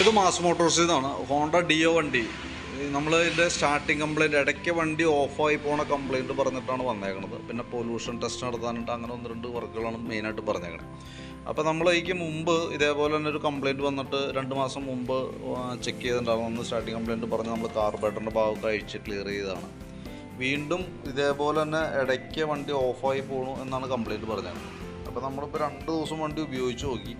ഇത് മാസ് മോട്ടോഴ്സിൽ നിന്നാണ് Honda Dio വണ്ടി നമ്മൾ ഇതിന്റെ സ്റ്റാർട്ടിങ് കംപ്ലൈന്റ് ഇടയ്ക്ക് വണ്ടി ഓഫായി പോണ കംപ്ലൈന്റ് പറഞ്ഞിട്ടാണ് വന്നേക്കുന്നത് പിന്നെ പൊല്യൂഷൻ ടെസ്റ്റ് നടത്താനുണ്ട് അങ്ങനെ ഒന്ന് രണ്ട് വർക്കുകളാണ് മെയിനായിട്ട് പറഞ്ഞേക്കണത് അപ്പോൾ നമ്മൾ ഇതിക്ക് മുമ്പ് ഇതേപോലെ തന്നെ ഒരു കംപ്ലൈന്റ് വന്നിട്ട് രണ്ട് മാസം മുമ്പ് ചെക്ക് ചെയ്തിട്ടുണ്ടായിരുന്നു. അന്ന് സ്റ്റാർട്ടിങ് കംപ്ലൈന്റ് പറഞ്ഞ് നമ്മൾ കാർബേറ്ററിന്റെ ഭാഗമൊക്കെ അഴിച്ച് ക്ലിയർ ചെയ്തതാണ്. വീണ്ടും ഇതേപോലെ തന്നെ ഇടയ്ക്ക് വണ്ടി ഓഫായി പോണു എന്നാണ് കംപ്ലൈന്റ് പറഞ്ഞത്. അപ്പോൾ നമ്മളിപ്പോൾ രണ്ട് ദിവസം വണ്ടി ഉപയോഗിച്ച് നോക്കി.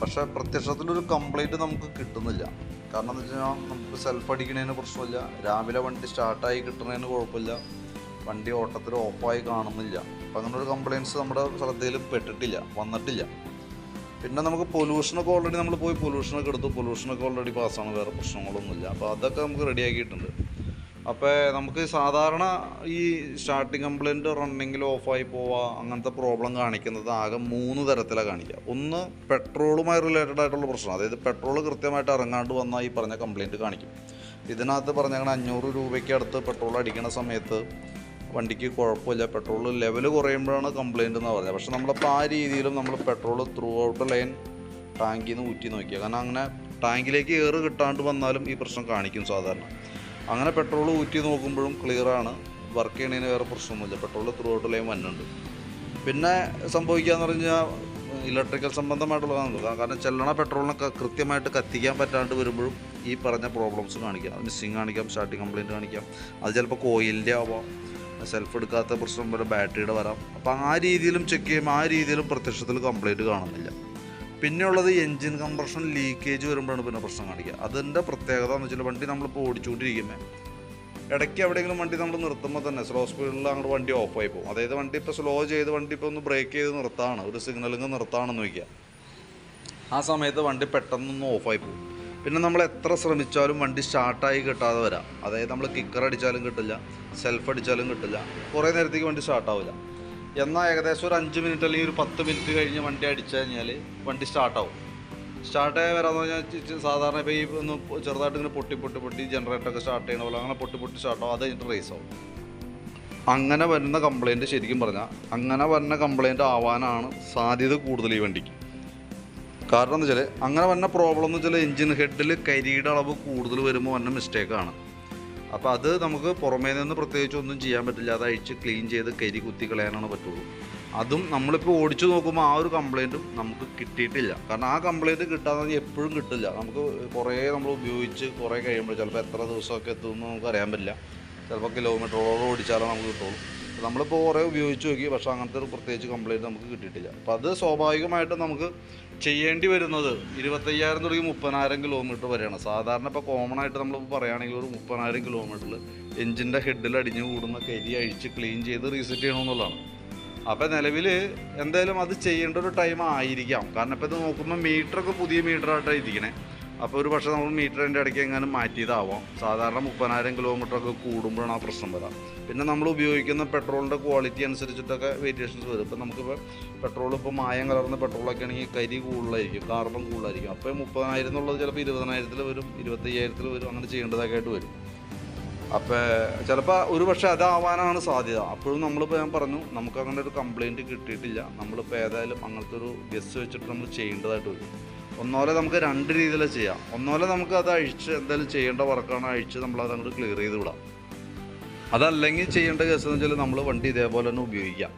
പക്ഷേ പ്രത്യക്ഷത്തിലൊരു കംപ്ലൈന്റ് നമുക്ക് കിട്ടുന്നില്ല. കാരണം എന്ന് വെച്ച് കഴിഞ്ഞാൽ നമുക്ക് സെൽഫ് അടിക്കുന്നതിന് പ്രശ്നമില്ല. രാവിലെ വണ്ടി സ്റ്റാർട്ടായി കിട്ടുന്നതിന് കുഴപ്പമില്ല. വണ്ടി ഓട്ടത്തിൽ ഓഫായി കാണുന്നില്ല. അപ്പം അങ്ങനൊരു കംപ്ലയിന്റ്സ് നമ്മുടെ ശ്രദ്ധയിൽ പെട്ടിട്ടില്ല വന്നിട്ടില്ല. പിന്നെ നമുക്ക് പൊല്യൂഷനൊക്കെ ഓൾറെഡി നമ്മൾ പോയി പൊല്യൂഷനൊക്കെ എടുത്തു. പൊല്യൂഷനൊക്കെ ഓൾറെഡി പാസ്സാണ് വേറെ പ്രശ്നങ്ങളൊന്നുമില്ല. അപ്പോൾ അതൊക്കെ നമുക്ക് റെഡിയാക്കിയിട്ടുണ്ട് അപ്പോൾ നമുക്ക് സാധാരണ ഈ സ്റ്റാർട്ടിങ് കംപ്ലൈന്റ് റണ്ണിങ്ങിൽ ഓഫായി പോവുക അങ്ങനത്തെ പ്രോബ്ലം കാണിക്കുന്നത് ആകെ മൂന്ന് തരത്തിലാണ് കാണിക്കുക ഒന്ന് പെട്രോളുമായി റിലേറ്റഡ് ആയിട്ടുള്ള പ്രശ്നം. അതായത് പെട്രോൾ കൃത്യമായിട്ട് ഇറങ്ങാണ്ട് വന്നാൽ ഈ പറഞ്ഞ കംപ്ലൈന്റ് കാണിക്കും. ഇതിനകത്ത് പറഞ്ഞാൽ അഞ്ഞൂറ് രൂപയ്ക്ക് അടുത്ത് പെട്രോൾ അടിക്കുന്ന സമയത്ത് വണ്ടിക്ക് കുഴപ്പമില്ല. പെട്രോൾ ലെവൽ കുറയുമ്പോഴാണ് കംപ്ലൈന്റ് എന്ന് പറഞ്ഞത് പക്ഷേ നമ്മളിപ്പോൾ ആ രീതിയിലും നമ്മൾ പെട്രോൾ ത്രൂ ഔട്ട് ലൈൻ ടാങ്കിൽ നിന്ന് ഊറ്റി നോക്കിയാൽ കാരണം അങ്ങനെ ടാങ്കിലേക്ക് ഏറ് കിട്ടാണ്ട് വന്നാലും ഈ പ്രശ്നം കാണിക്കും സാധാരണ. അങ്ങനെ പെട്രോൾ ഊറ്റി നോക്കുമ്പോഴും ക്ലിയറാണ്. വർക്ക് ചെയ്യണതിന് വേറെ പ്രശ്നമൊന്നുമില്ല. പെട്രോൾ ത്രൂ ഔട്ട് ലൈൻ വന്നുണ്ട് പിന്നെ സംഭവിക്കാന്ന് പറഞ്ഞാൽ ഇലക്ട്രിക്കൽ സംബന്ധമായിട്ടുള്ളതാണ് കാരണം ചെല്ലണ പെട്രോളിനൊക്കെ കൃത്യമായിട്ട് കത്തിക്കാൻ പറ്റാണ്ട് വരുമ്പോഴും ഈ പറഞ്ഞ പ്രോബ്ലംസ് കാണിക്കാം. മിസ്സിങ് കാണിക്കാം സ്റ്റാർട്ടിങ് കംപ്ലയിന്റ് കാണിക്കാം. അത് ചിലപ്പോൾ കോയിലിന്റെ ആവാം സെൽഫ് എടുക്കാത്ത പ്രശ്നം വരെ ബാറ്ററിയുടെ വരാം. അപ്പോൾ ആ രീതിയിലും ചെക്ക് ചെയ്യുമ്പോൾ ആ രീതിയിലും പ്രത്യക്ഷത്തിൽ കംപ്ലയിന്റ് കാണുന്നില്ല. പിന്നെയുള്ളത് എൻജിൻ കംപ്രഷൻ ലീക്കേജ് വരുമ്പോഴാണ് പിന്നെ പ്രശ്നം കാണിക്കുക. അതിന്റെ പ്രത്യേകത എന്ന് വെച്ചാൽ വണ്ടി നമ്മളിപ്പോൾ ഓടിച്ചുകൊണ്ടിരിക്കുന്നത് ഇടയ്ക്ക് എവിടെയെങ്കിലും വണ്ടി നമ്മൾ നിർത്തുമ്പോൾ തന്നെ സ്ലോ സ്പീഡിൽ അങ്ങോട്ട് വണ്ടി ഓഫായി പോകും. അതായത് വണ്ടി ഇപ്പോൾ സ്ലോ ചെയ്ത് വണ്ടി ഇപ്പോൾ ഒന്ന് ബ്രേക്ക് ചെയ്ത് നിർത്താണ് ഒരു സിഗ്നലിങ് നിർത്താണെന്ന് വയ്ക്കുക. ആ സമയത്ത് വണ്ടി പെട്ടെന്നൊന്ന് ഓഫായി പോകും. പിന്നെ നമ്മൾ എത്ര ശ്രമിച്ചാലും വണ്ടി സ്റ്റാർട്ടായി കിട്ടാതെ വരാം. അതായത് നമ്മൾ കിക്കർ അടിച്ചാലും കിട്ടില്ല സെൽഫ് അടിച്ചാലും കിട്ടില്ല. കുറേ നേരത്തേക്ക് വണ്ടി സ്റ്റാർട്ടാവില്ല എന്നാൽ ഏകദേശം ഒരു അഞ്ച് മിനിറ്റ് അല്ലെങ്കിൽ ഒരു പത്ത് മിനിറ്റ് കഴിഞ്ഞ് വണ്ടി അടിച്ചു കഴിഞ്ഞാൽ വണ്ടി സ്റ്റാർട്ടാവും സ്റ്റാർട്ടായി വരാമെന്ന് പറഞ്ഞാൽ സാധാരണ ഇപ്പോൾ ഈ ഒന്ന് ചെറുതായിട്ട് ഇങ്ങനെ പൊട്ടി പൊട്ടി പൊട്ടി ജനറേറ്ററൊക്കെ സ്റ്റാർട്ട് ചെയ്യണ പോലെ അങ്ങനെ പൊട്ടി പൊട്ടി സ്റ്റാർട്ടാവും അത് കഴിഞ്ഞിട്ട് റേസ് ആവും. അങ്ങനെ വരുന്ന കംപ്ലൈന്റ് ശരിക്കും പറഞ്ഞാൽ അങ്ങനെ വരുന്ന കംപ്ലൈന്റ് ആവാനാണ് സാധ്യത കൂടുതൽ ഈ വണ്ടിക്ക്. കാരണം എന്ന് വെച്ചാൽ അങ്ങനെ വരുന്ന പ്രോബ്ലം എന്ന് വെച്ചാൽ എഞ്ചിൻ ഹെഡിൽ കരിയുടെ അളവ് കൂടുതൽ വരുമ്പോൾ വന്ന മിസ്റ്റേക്കാണ് അപ്പോൾ അത് നമുക്ക് പുറമേ നിന്ന് പ്രത്യേകിച്ച് ഒന്നും ചെയ്യാൻ പറ്റില്ല. അത് അഴിച്ച് ക്ലീൻ ചെയ്ത് കരി കുത്തി കളയാനാണ് പറ്റുള്ളൂ. അതും നമ്മളിപ്പോൾ ഓടിച്ചു നോക്കുമ്പോൾ ആ ഒരു കംപ്ലൈന്റും നമുക്ക് കിട്ടിയിട്ടില്ല. കാരണം ആ കംപ്ലൈന്റ് കിട്ടാതെ എപ്പോഴും കിട്ടില്ല. നമുക്ക് കുറേ നമ്മൾ ഉപയോഗിച്ച് കുറേ കഴിയുമ്പോൾ ചിലപ്പോൾ എത്ര ദിവസമൊക്കെ എത്തുമെന്ന് നമുക്ക് അറിയാൻ പറ്റില്ല ചിലപ്പോൾ കിലോമീറ്ററോളം ഓടിച്ചാലേ നമുക്ക് കിട്ടുള്ളൂ. നമ്മളിപ്പോൾ കുറേ ഉപയോഗിച്ച് നോക്കി പക്ഷേ അങ്ങനത്തെ ഒരു പ്രത്യേകിച്ച് കംപ്ലൈന്റ് നമുക്ക് കിട്ടിയിട്ടില്ല. അപ്പോൾ അത് സ്വാഭാവികമായിട്ടും നമുക്ക് ചെയ്യേണ്ടി വരുന്നത് ഇരുപത്തയ്യായിരം തുടങ്ങി മുപ്പതിനായിരം കിലോമീറ്റർ വരെയാണ്. സാധാരണ ഇപ്പോൾ കോമൺ ആയിട്ട് നമ്മൾ പറയുകയാണെങ്കിൽ ഒരു മുപ്പതിനായിരം കിലോമീറ്ററിൽ എഞ്ചിന്റെ ഹെഡിൽ അടിഞ്ഞു കൂടുന്ന കരി അഴിച്ച് ക്ലീൻ ചെയ്ത് റീസെറ്റ് ചെയ്യണമെന്നുള്ളതാണ് അപ്പോൾ നിലവിൽ എന്തായാലും അത് ചെയ്യേണ്ട ഒരു ടൈം ആയിരിക്കാം. കാരണം ഇപ്പോൾ ഇത് നോക്കുമ്പോൾ മീറ്ററൊക്കെ പുതിയ മീറ്ററായിട്ടാണ് ഇരിക്കണേ. അപ്പോൾ ഒരു പക്ഷേ നമ്മൾ മീറ്ററിന്റെ ഇടയ്ക്ക് എങ്ങാനും മാറ്റിയതാവാം. സാധാരണ മുപ്പതിനായിരം കിലോമീറ്ററൊക്കെ കൂടുമ്പോഴാണ് ആ പ്രശ്നം വരാം. പിന്നെ നമ്മൾ ഉപയോഗിക്കുന്ന പെട്രോളിന്റെ ക്വാളിറ്റി അനുസരിച്ചിട്ടൊക്കെ വേരിയേഷൻസ് വരും. ഇപ്പം നമുക്കിപ്പോൾ പെട്രോൾ ഇപ്പോൾ മായം കലർന്ന പെട്രോളൊക്കെ ആണെങ്കിൽ കരി കൂടുതലായിരിക്കും കാർബൺ കൂടുതലായിരിക്കും. അപ്പോൾ മുപ്പതിനായിരം എന്നുള്ളത് ചിലപ്പോൾ ഇരുപതിനായിരത്തിൽ വരും ഇരുപത്തയ്യായിരത്തിൽ വരും അങ്ങനെ ചെയ്യേണ്ടതൊക്കെ ആയിട്ട് വരും. അപ്പോൾ ചിലപ്പോൾ ഒരു പക്ഷേ അതാവാനാണ് സാധ്യത. അപ്പോഴും നമ്മളിപ്പോൾ ഞാൻ പറഞ്ഞു നമുക്ക് അങ്ങനെ ഒരു കംപ്ലയിന്റ് കിട്ടിയിട്ടില്ല. നമ്മളിപ്പോൾ ഏതായാലും അങ്ങനത്തെ ഒരു ഗസ് വെച്ചിട്ട് നമ്മൾ ചെയ്യേണ്ടതായിട്ട് വരും. ഒന്നോലെ നമുക്ക് രണ്ട് രീതിയിൽ ചെയ്യാം. ഒന്നോലെ നമുക്ക് അത് അഴിച്ച് എന്തായാലും ചെയ്യേണ്ട വർക്കാണ്. അഴിച്ച് നമ്മൾ അത് അങ്ങോട്ട് ക്ലിയർ ചെയ്ത് വിടാം. അതല്ലെങ്കിൽ ചെയ്യേണ്ട കേസ് എന്ന് വെച്ചാൽ നമ്മൾ വണ്ടി ഇതേപോലെ തന്നെ ഉപയോഗിക്കാം.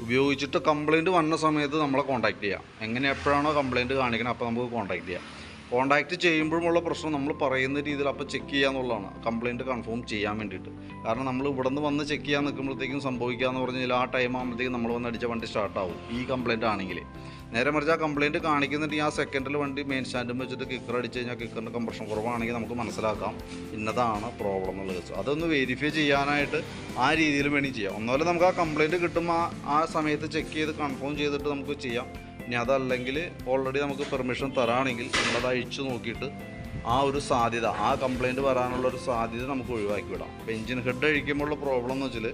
ഉപയോഗിച്ചിട്ട് കംപ്ലയിന്റ് വന്ന സമയത്ത് നമ്മളെ കോൺടാക്റ്റ് ചെയ്യാം. എങ്ങനെ എപ്പോഴാണോ കംപ്ലയിന്റ് കാണിക്കണം അപ്പോൾ നമുക്ക് കോൺടാക്റ്റ് ചെയ്യാം. കോൺടാക്റ്റ് ചെയ്യുമ്പോഴുമുള്ള പ്രശ്നം നമ്മൾ പറയുന്ന രീതിയിൽ അപ്പോൾ ചെക്ക് ചെയ്യുക എന്നുള്ളതാണ്. കംപ്ലയിന്റ് കൺഫേം ചെയ്യാൻ വേണ്ടിയിട്ട്. കാരണം നമ്മൾ ഇവിടെ നിന്ന് വന്ന് ചെക്ക് ചെയ്യാൻ നിൽക്കുമ്പോഴത്തേക്കും സംഭവിക്കുക എന്ന് പറഞ്ഞാൽ ആ ടൈം ആകുമ്പോഴത്തേക്കും നമ്മൾ വന്ന് അടിച്ച വണ്ടി സ്റ്റാർട്ടാവും ഈ കംപ്ലയിന്റ് ആണെങ്കിൽ. നേരെ മറിച്ച് ആ കംപ്ലയിന്റ് കാണിക്കുന്നുണ്ടെങ്കിൽ ആ സെക്കൻഡിൽ വണ്ടി മെയിൻ സ്റ്റാൻഡും വെച്ചിട്ട് കിക്കർ അടിച്ച് കഴിഞ്ഞാൽ കിക്കറിന്റെ കംപ്രഷൻ കുറവാണെങ്കിൽ നമുക്ക് മനസ്സിലാക്കാം. ഇന്നതാണ് പ്രോബ്ലം എന്നുള്ള കേസ് അതൊന്ന് വെരിഫൈ ചെയ്യാനായിട്ട് ആ രീതിയിൽ വേണമെങ്കിൽ ചെയ്യാം. ഒന്നുമല്ല നമുക്ക് ആ കംപ്ലയിന്റ് കിട്ടുമ്പോൾ ആ സമയത്ത് ചെക്ക് ചെയ്ത് കൺഫേം ചെയ്തിട്ട് നമുക്ക് ചെയ്യാം. ഇനി അതല്ലെങ്കിൽ ഓൾറെഡി നമുക്ക് പെർമിഷൻ തരാണെങ്കിൽ നമ്മളത് അഴിച്ചു നോക്കിയിട്ട് ആ ഒരു സാധ്യത ആ കംപ്ലൈന്റ് വരാനുള്ള ഒരു സാധ്യത നമുക്ക് ഒഴിവാക്കി വിടാം. അപ്പോൾ എഞ്ചിൻ ഹെഡ് അഴിക്കുമ്പോഴുള്ള പ്രോബ്ലം എന്ന് വെച്ചാൽ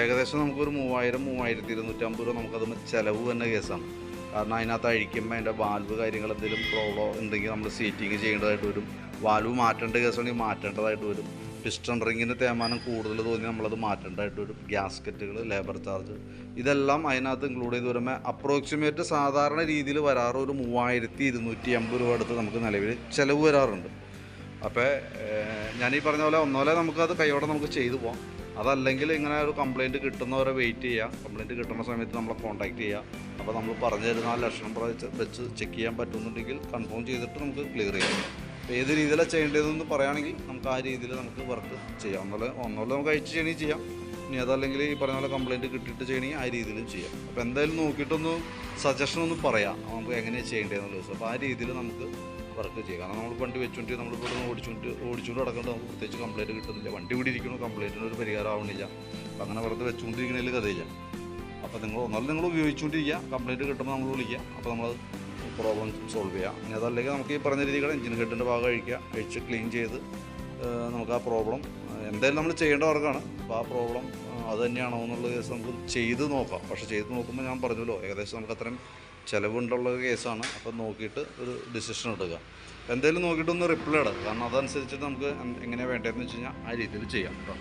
ഏകദേശം നമുക്കൊരു മൂവായിരം മൂവായിരത്തി ഇരുന്നൂറ്റമ്പത് രൂപ നമുക്കത് ചിലവ് തന്നെ കേസാണ്. കാരണം അതിനകത്ത് അഴിക്കുമ്പോൾ അതിന്റെ വാൽവ് കാര്യങ്ങൾ എന്തെങ്കിലും പ്രോബ്ലം ഉണ്ടെങ്കിൽ നമ്മൾ സീറ്റിങ് ചെയ്യേണ്ടതായിട്ട് വരും. വാൽവ് മാറ്റേണ്ട കേസാണെങ്കിൽ മാറ്റേണ്ടതായിട്ട് വരും. പിസ്റ്റൺ റിങ്ങിന് തേമാനം കൂടുതൽ തോന്നി നമ്മളത് മാറ്റേണ്ടതായിട്ട് വരും. ഗ്യാസ്കറ്റുകൾ ലേബർ ചാർജ് ഇതെല്ലാം അതിനകത്ത് ഇൻക്ലൂഡ് ചെയ്ത് വരുമ്പോൾ അപ്രോക്സിമേറ്റ് സാധാരണ രീതിയിൽ വരാറ് ഒരു മൂവായിരത്തി ഇരുന്നൂറ്റി എൺപത് രൂപ അടുത്ത് നമുക്ക് നിലവിൽ ചിലവ് വരാറുണ്ട്. അപ്പോൾ ഞാൻ ഈ പറഞ്ഞ പോലെ ഒന്നോലെ നമുക്കത് കൈയോടെ നമുക്ക് ചെയ്തു പോകാം അതല്ലെങ്കിൽ ഇങ്ങനെ ഒരു കംപ്ലയിന്റ് കിട്ടുന്നവരെ വെയിറ്റ് ചെയ്യുക കംപ്ലയിന്റ് കിട്ടുന്ന സമയത്ത് നമ്മളെ കോൺടാക്റ്റ് ചെയ്യുക അപ്പോൾ നമ്മൾ പറഞ്ഞു തരുന്ന ആ ലക്ഷണം വെച്ച് വെച്ച് ചെക്ക് ചെയ്യാൻ പറ്റുന്നുണ്ടെങ്കിൽ കൺഫേം ചെയ്തിട്ട് നമുക്ക് ക്ലിയർ ചെയ്യാം. ഏത് രീതിയിലാണ് ചെയ്യേണ്ടതെന്ന് പറയുകയാണെങ്കിൽ നമുക്ക് ആ രീതിയിൽ നമുക്ക് വർക്ക് ചെയ്യാം. ഒന്നുമില്ല ഒന്നുമില്ല നമുക്ക് അയച്ച് ചെയ്യണമെങ്കിൽ ചെയ്യാം. ഇനി അതല്ലെങ്കിൽ ഈ പറഞ്ഞ പോലെ കംപ്ലയിന്റ് കിട്ടിയിട്ട് ചെയ്യണമെങ്കിൽ ആ രീതിയിലും ചെയ്യാം. അപ്പോൾ എന്തായാലും നോക്കിയിട്ടൊന്ന് സജഷൻ ഒന്ന് പറയാം. നമുക്ക് എങ്ങനെയാണ് ചെയ്യേണ്ടതെന്നുള്ള ദിവസം. അപ്പോൾ ആ രീതിയിൽ നമുക്ക് വർക്ക് ചെയ്യുക കാരണം നമ്മൾ വണ്ടി വെച്ചുകൊണ്ട് നമ്മൾ ഇവിടെ നിന്ന് ഓടിച്ചുകൊണ്ട് ഓടിച്ചുകൊണ്ട് നടക്കേണ്ട. നമുക്ക് പ്രത്യേകിച്ച് കംപ്ലയിന്റ് കിട്ടുന്നില്ല. വണ്ടി ഇവിടെ ഇരിക്കണു കംപ്ലയിന്റിന് ഒരു പരിഹാരം ആവണില്ല. അപ്പം അങ്ങനെ വെറുതെ വെച്ചുകൊണ്ടിരിക്കുന്നതിൽ കഥയില്ല. അപ്പോൾ നിങ്ങൾ ഒന്നാലും നിങ്ങൾ ഉപയോഗിച്ചുകൊണ്ടിരിക്കുക കംപ്ലയിന്റ് കിട്ടുമ്പോൾ നമ്മൾ വിളിക്കുക. അപ്പോൾ നമ്മൾ പ്രോബ്ലം സോൾവ് ചെയ്യാം. ഇനി അതല്ലെങ്കിൽ നമുക്ക് ഈ പറഞ്ഞ രീതികൾ എഞ്ചിൻ ഹെഡിന്റെ ഭാഗം അഴിക്കുക അഴിച്ച് ക്ലീൻ ചെയ്ത് നമുക്ക് ആ പ്രോബ്ലം എന്തായാലും നമ്മൾ ചെയ്യേണ്ട വർക്കാണ് അപ്പോൾ ആ പ്രോബ്ലം അത് തന്നെയാണോ എന്നുള്ള കേസ് നമുക്ക് ചെയ്ത് നോക്കാം. പക്ഷേ ചെയ്ത് നോക്കുമ്പോൾ ഞാൻ പറഞ്ഞല്ലോ ഏകദേശം നമുക്ക് അത്രയും ചിലവുണ്ടുള്ള കേസാണ് അപ്പോൾ നോക്കിയിട്ട് ഒരു ഡിസിഷൻ എടുക്കുക. എന്തായാലും നോക്കിയിട്ടൊന്ന് റിപ്ലൈ ഇടുക കാരണം അതനുസരിച്ചിട്ട് നമുക്ക് എങ്ങനെയാണ് വേണ്ടതെന്ന് വെച്ച് കഴിഞ്ഞാൽ ആ രീതിയിൽ ചെയ്യാം കേട്ടോ